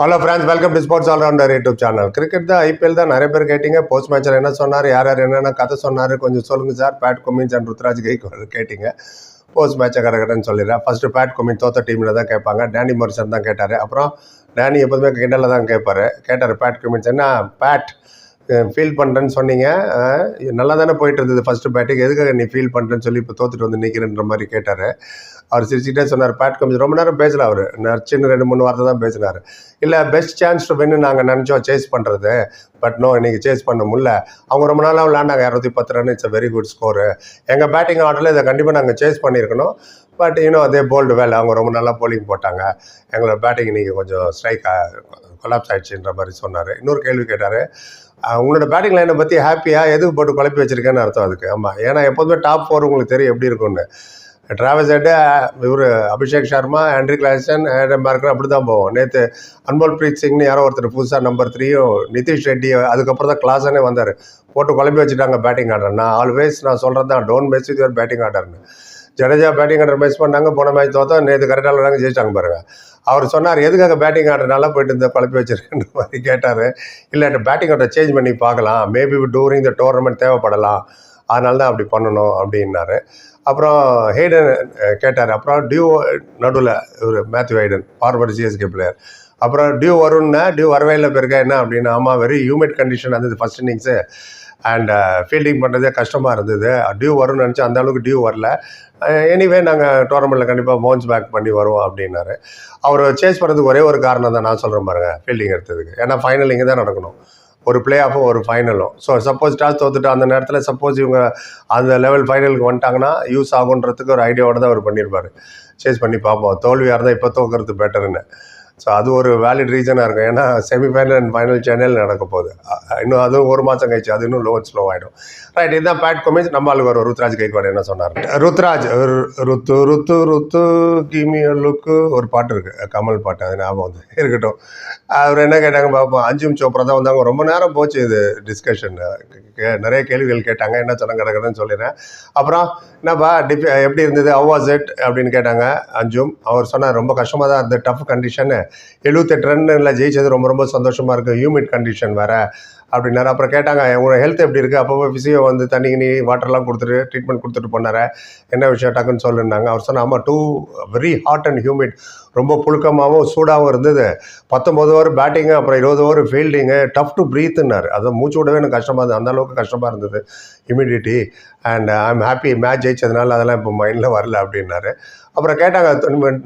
Hello friends welcome to sports allrounder YouTube channel cricket தான் IPL தான் நிறைய பேர் கேட்டீங்க. போஸ்ட் மேட்ச்சில் என்ன சொன்னார்? யார் யார் என்னென்ன கதை சொன்னார்? கொஞ்சம் சொல்லுங்கள் sir. Pat Cummins and Ruturaj கைக்கு கேட்டிங்க. போஸ்ட் மேட்சை கடகடன்னு சொல்லிடுறேன். ஃபஸ்ட்டு பேட் குமின் தோத்த டீமில் தான் கேட்பாங்க. டேனி மொரிசன் தான் கேட்டார். அப்புறம் டேனி எப்போதுமே கிண்டலில் தான் கேட்பார். கேட்டார் பேட் குமின்ஸ் என்ன? பேட் ஃபீல் பண்ணுறேன்னு சொன்னீங்க. நல்லா தானே போயிட்டு இருந்தது ஃபஸ்ட்டு பேட்டிங் எதுக்காக நீ ஃபீல் பண்ணுறேன்னு சொல்லி இப்போ தோத்துட்டு வந்து நிற்கிறேன்ற மாதிரி கேட்டார். அவர் சிரிச்சுட்டே சொன்னார் பேட் கம்மி ரொம்ப நேரம் பேசல அவர். நச்சுன்னு ரெண்டு மூணு வார்த்தை தான் பேசினார். இல்லை பெஸ்ட் சான்ஸ் டு வின்னு நாங்கள் நினச்சோம் சேஸ் பண்ணுறது பட் நோ இன்றைக்கி சேஸ் பண்ண முடியல. அவங்க ரொம்ப நாளாக விளாண்டாங்க இரநூத்தி பத்து run it's a very good score எங்கள் பேட்டிங் ஆர்டரில் இதை கண்டிப்பாக நாங்கள் சேஸ் பண்ணியிருக்கணும். பட் இன்னும் அதே போல்டு வேலை அவங்க ரொம்ப நல்லா போலிங் போட்டாங்க. எங்களோட பேட்டிங் இன்றைக்கி கொஞ்சம் ஸ்ட்ரைக் கொலாப்ஸ் ஆயிடுச்சுன்ற மாதிரி சொன்னார். இன்னொரு கேள்வி கேட்டார். உங்களோட பேட்டிங் லைனை பற்றி ஹாப்பியாக எதுக்கு போட்டு குழப்பி வச்சிருக்கேன்னு அர்த்தம் அதுக்கு. ஆமாம் ஏன்னா எப்போதுமே டாப் ஃபோர் உங்களுக்கு தெரியும் எப்படி இருக்கும்னு. டிராவல்ஸ் ஹெட்டு இவர் Abhishek Sharma Heinrich Klaasen Andre Markram அப்படி தான் போவோம். நேற்று அன்மோல் பிரீத் சிங்னு யாரோ ஒருத்தர் புதுசாக நம்பர் த்ரீயும் நிதிஷ் ரெட்டி அதுக்கப்புறம் தான் கிளாஸனே வந்தார். போட்டு குழம்பி வச்சுட்டாங்க பேட்டிங் ஆர்டர் நான் ஆல்வேஸ் நான் சொல்கிறது தான் don't mess with your batting ஆர்டர்னு Jadeja batting order miss பண்ணாங்க. போன மேட்ச் தோத்தோம் நேற்று கரெக்டாக விளாங்க ஜெயிச்சிட்டாங்க பாருங்க. அவர் சொன்னார் எதுக்காக பேட்டிங் ஆர்டர் நல்லா போயிட்டு இருந்த பழப்பி வச்சிருக்கேன்ற மாதிரி கேட்டார். இல்லை பேட்டிங் ஆர்டர் சேஞ்ச் பண்ணி பார்க்கலாம். மேபி டூரிங் த டோர்னமெண்ட் தேவைப்படலாம். அதனால தான் அப்படி பண்ணணும் அப்படின்னாரு. அப்புறம் ஹெய்டன் கேட்டார். அப்புறம் டியூ நடுவில் ஒரு Matthew Hayden forward CSK player அப்புறம் டியூ வரும்னா டியூ வரவே இல்லை பிறகு என்ன அப்படின்னா ஆமாம் வெரி ஹியூமிட் கண்டிஷன் அந்த first innings and fielding uh, பண்ணுறதே கஷ்டமாக இருந்தது. Uh, டியூ வரும்னு நினச்சி அந்த அளவுக்கு டியூ வரல. எனிவே நாங்கள் டோர்னமெண்ட்டில் கண்டிப்பாக பவுன்ஸ் பேக் பண்ணி வருவோம் அப்படின்னாரு. அவர் சேஸ் பண்ணுறதுக்கு ஒரே ஒரு காரணம் தான் நான் சொல்கிறேன் பாருங்க ஃபீல்டிங் எடுத்ததுக்கு. ஏன்னா ஃபைனல் இங்கே தான் நடக்கணும். ஒரு பிளே ஆஃபும் ஒரு ஃபைனலும் ஸோ சப்போஸ் டாஸ் தோத்துட்டு அந்த நேரத்தில் சப்போஸ் இவங்க அந்த லெவல் ஃபைனலுக்கு வந்துட்டாங்கன்னா யூஸ் ஆகுன்றதுக்கு ஒரு ஐடியாவோட தான் அவர் பண்ணியிருப்பார் சேஸ் பண்ணி பார்ப்போம். தோல்வியாக இருந்தால் இப்போ தோக்கிறது பெட்டருன்னு ஸோ அது ஒரு வேலிட் ரீசனாக இருக்கும். ஏன்னா செமிஃபைனல் அண்ட் ஃபைனல் சேனல் நடக்க போகுது. இன்னும் அதுவும் ஒரு மாதம் கழிச்சு அது இன்னும் லோ ஸ்லோ ஆகிடும் ரைட் இதுதான் பேட் கொமிஸ் நம்ம ஆளுக்கு வரும். ருத்ராஜ் கைக்வாட் என்ன சொன்னார்? ருத்ராஜ் ரு- ருத்து ருத்து ருத்து கிமி லுக்கு ஒரு பாட்டு இருக்குது கமல் பாட்டு அது ஞாபகம் வந்து இருக்கட்டும். அவர் என்ன கேட்டாங்க பார்ப்போம் அஞ்சும் சோப்ரா தான் வந்தாங்க. ரொம்ப நேரம் போச்சு இது டிஸ்கஷன் நிறைய கேள்விகள் கேட்டாங்க. என்ன சொன்னாங்க கிடக்குதுன்னு சொல்லிடுறேன். அப்புறம் என்னப்பா டிப் எப்படி இருந்தது? ஹவ் வாஸ் இட் அப்படின்னு கேட்டாங்க. அஞ்சும் அவர் சொன்னார் ரொம்ப கஷ்டமாக தான் இருந்தது. டஃப் கண்டிஷனு எழுபத்தெட்டு ரன்னில் ஜெயிச்சது ரொம்ப ரொம்ப சந்தோஷமாக இருக்குது ஹியூமிட் கண்டிஷன் வேறு. அப்படின்னாரு. அப்புறம் கேட்டாங்க உங்களோட ஹெல்த் எப்படி இருக்குது அப்பப்போ ஃபிசியோ வந்து தண்ணி கிண்ணி வாட்டர்லாம் கொடுத்துட்டு ட்ரீட்மெண்ட் கொடுத்துட்டு போனார. என்ன விஷயம்? டக்குன்னு சொல்லுன்னாங்க. அவர் சொன்னால் ஆமாம் too very hot and humid ரொம்ப புழுக்கமாகவும் சூடாகவும் இருந்தது. பத்தொம்பது ஓவர் பேட்டிங்கு அப்புறம் இருபது ஓவர் ஃபீல்டிங்கு டஃப் டு ப்ரீத்துன்னாரு அதை மூச்சு விடவே எனக்கு கஷ்டமாக இருந்தது. அந்த அளவுக்கு கஷ்டமாக இருந்தது. Immediately and I am happy match ஜெயிச்சதுனால அதெல்லாம் இப்போ மைண்டில் வரல அப்படின்னாரு. அப்புறம் கேட்டாங்க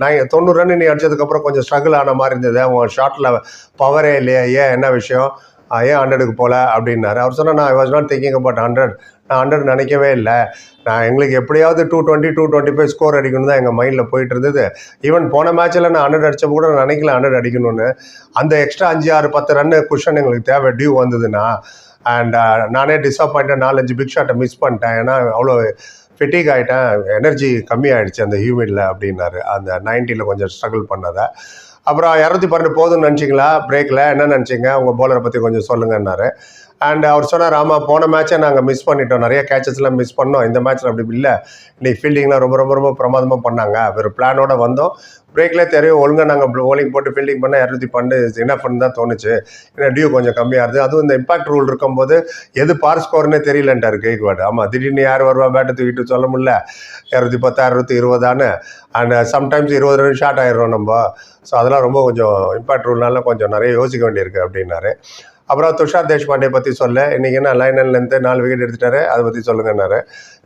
நான் தொண்ணூறு ரன் நீ அடிச்சதுக்கப்புறம் கொஞ்சம் ஸ்ட்ரகிள் ஆன மாதிரி இருந்தது. உன் ஷாட்டில் பவரே இல்லையா? ஏன்? என்ன விஷயம்? ஏன் ஹண்ட்ரடுக்கு போகல அப்படின்னாரு. அவர் சொன்னால் நான் was not thinking about hundred நான் ஹண்ட்ரட் நினைக்கவே இல்லை. நான் எங்களுக்கு எப்படியாவது two twenty two twenty five score அடிக்கணும் தான் எங்கள் மைண்டில் போயிட்டு இருந்தது. ஈவன் போன மேட்ச்சில் நான் ஹண்ட்ரட் அடிச்சப்போ கூட நான் நினைக்கல ஹண்ட்ரட் அடிக்கணும்னு. அந்த எக்ஸ்ட்ரா அஞ்சு ஆறு பத்து ரன்னு குஷன் எங்களுக்கு தேவை டியூ வந்ததுன்னா. அண்ட் நானே டிஸப்பாயிண்டட் நாலஞ்சு பிக் ஷாட்டை மிஸ் பண்ணிட்டேன். ஏன்னா அவ்வளோ ஃபிட்டிக் ஆகிட்டேன் எனர்ஜி கம்மியாயிடுச்சு அந்த ஹியூமிடில் அப்படின்னாரு. அந்த நைன்ட்டியில் கொஞ்சம் ஸ்ட்ரகிள் பண்ணதை. அப்புறம் இரநூத்தி பன்னெண்டு போதும்னு நினச்சிங்களா? பிரேக்கில் என்ன நினச்சிங்க? உங்கள் போலரை பற்றி கொஞ்சம் சொல்லுங்கன்னாரு. அண்ட் அவர் சொன்னார் ஆமாம் போன மேட்சை நாங்கள் மிஸ் பண்ணிட்டோம். நிறைய கேச்சஸ்லாம் மிஸ் பண்ணோம். இந்த மேட்ச்சில் அப்படி இல்லை. இன்னைக்கு ஃபீல்டிங்லாம் ரொம்ப ரொம்ப ரொம்ப பிரமாதமாக பண்ணாங்க. ஒரு பிளானோட வந்தோம். பிரேக்லேயே தெரியும் ஒழுங்காக நாங்கள் போலிங் போட்டு ஃபீல்டிங் பண்ண இரநூத்தி பன்னெண்டு என்ன பண்ணு தான் தோணுச்சு. ஏன்னா டியூ கொஞ்சம் கம்மியாக இருந்தது அதுவும் இந்த இம்பாக்ட் ரூல் இருக்கும்போது எது பார் ஸ்கோர்னே தெரியலன்ட்டார் கேக்வாட் ஆமாம் திடீர்னு யார் வருவா? பேட்டை தூக்கிட்டு சொல்ல முடியல. இரநூத்தி பத்து இரநூத்தி இருபதான்னு. அண்ட் சம்டைம்ஸ் uh, இருபது ரன் ஷார்ட் ஆயிடுறோம் நம்ம. ஸோ அதெல்லாம் ரொம்ப கொஞ்சம் இம்பாக்ட் ரூல்னால கொஞ்சம் நிறைய யோசிக்க வேண்டியிருக்கு அப்படின்னாரு. அப்புறம் துஷார் தேஷ்பாண்டே பற்றி சொல்ல. இன்றைக்கி என்ன லைனன்லேருந்து நாலு விக்கெட் எடுத்துட்டாரு அதை பற்றி சொல்லுங்கன்னாரு.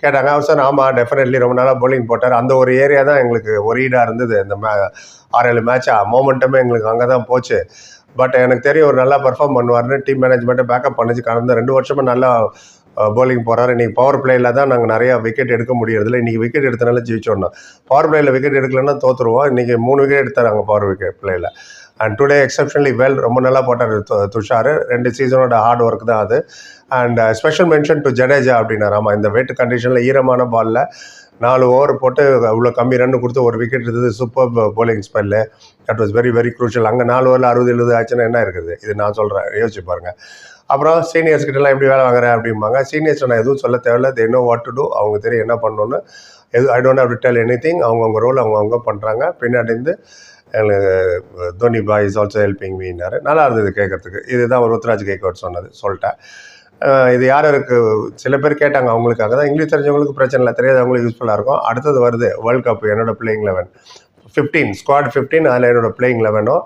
கேட்டாங்க அவர் சார் ஆமாம் டெஃபினெட்லி ரொம்ப நாளாக போலிங் போட்டார். அந்த ஒரு ஏரியா தான் எங்களுக்கு ஒரு ஈடாக இருந்தது. இந்த மே ஆறு ஏழு மேட்சாக மோமெண்ட்டுமே எங்களுக்கு அங்கே தான் போச்சு. பட் எனக்கு தெரியும் ஒரு நல்லா பர்ஃபார்ம் பண்ணுவார்னு டீம் மேனேஜ்மெண்ட்டை பேக்கப் பண்ணிச்சு. கடந்த ரெண்டு வருஷமாக நல்லா பவுலிங் போகிறாரு இன்றைக்கி பவர் பிளேயில் தான் நாங்கள் நிறையா விக்கெட் எடுக்க முடியறதில்ல. இன்றைக்கி விக்கெட் எடுத்தனால ஜெயிச்சோன்னா பவர் பிளேயில் விக்கெட் எடுக்கலன்னா தோற்றுருவோம் இன்றைக்கி மூணு விக்கெட் எடுத்தாங்க பவர் விக்கெட் பிளேயில் அண்ட் டுடே எக்ஸப்ஷனலி வெல் ரொம்ப நல்லா போட்டார் துஷார். ரெண்டு சீசனோட ஹார்ட் ஒர்க் தான் அது. And special mention to Jadeja அப்படின்னார் ஆமாம் இந்த வெயிட் கண்டிஷனில் ஈரமான பாலில் நாலு ஓவர் போட்டு அவ்வளோ கம்மி ரன் கொடுத்து ஒரு விக்கெட் இருந்தது super bowling spell that was very very crucial அங்கே நாலு ஓவரில் அறுபது எழுபது ஆச்சுன்னா என்ன இருக்குது? இது நான் சொல்கிறேன் யோசிச்சு பாருங்கள் அப்புறம் சீனியர்ஸ் கிட்டலாம் எப்படி வேலை வாங்குறேன் அப்படிம்பாங்க. சீனியர்ஸ் நான் எதுவும் சொல்ல தேவையில்ல. They know what to do அவங்க தெரியும் என்ன பண்ணணும்னு. எது I don't have to tell anything அவங்கவுங்க ரோல் அவங்கவுங்க பண்ணுறாங்க பின்னாடி இருந்து தோனி பாய் இஸ் ஆல்சோ ஹெல்பிங் மீனாரு நல்லா இருந்தது கேட்கறதுக்கு. இதுதான் ஒரு ருத்ராஜ் கேக்வர்ட் சொன்னது சொல்லிட்டேன். இது யார் யாருக்கு சில பேர் கேட்டாங்க அவங்களுக்காக தான். இங்கிலீஷ் தெரிஞ்சவங்களுக்கு பிரச்சனை இல்லை தெரியாதவங்களுக்கு யூஸ்ஃபுல்லாக இருக்கும். அடுத்தது வருது வேர்ல்ட் கப் என்னோட playing eleven fifteen squad fifteen அதில் என்னோட பிளேயிங் லெவனும்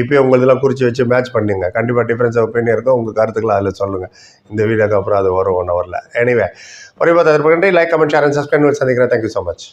இப்போயே உங்களதெல்லாம் குறித்து வச்சு மேட்ச் பண்ணுங்க. கண்டிப்பாக டிஃப்ரென்ஸ் ஆஃப் ஒப்பீனியன் இருக்கும். உங்கள் கருத்துக்களை அதில் சொல்லுங்கள் இந்த வீடியோக்கு அப்புறம் அது வரும் ஒன் ஹவரில் எனிவே ஒரே பார்த்து அதற்கு like comment share and subscribe சந்திக்கிறேன். Thank you so much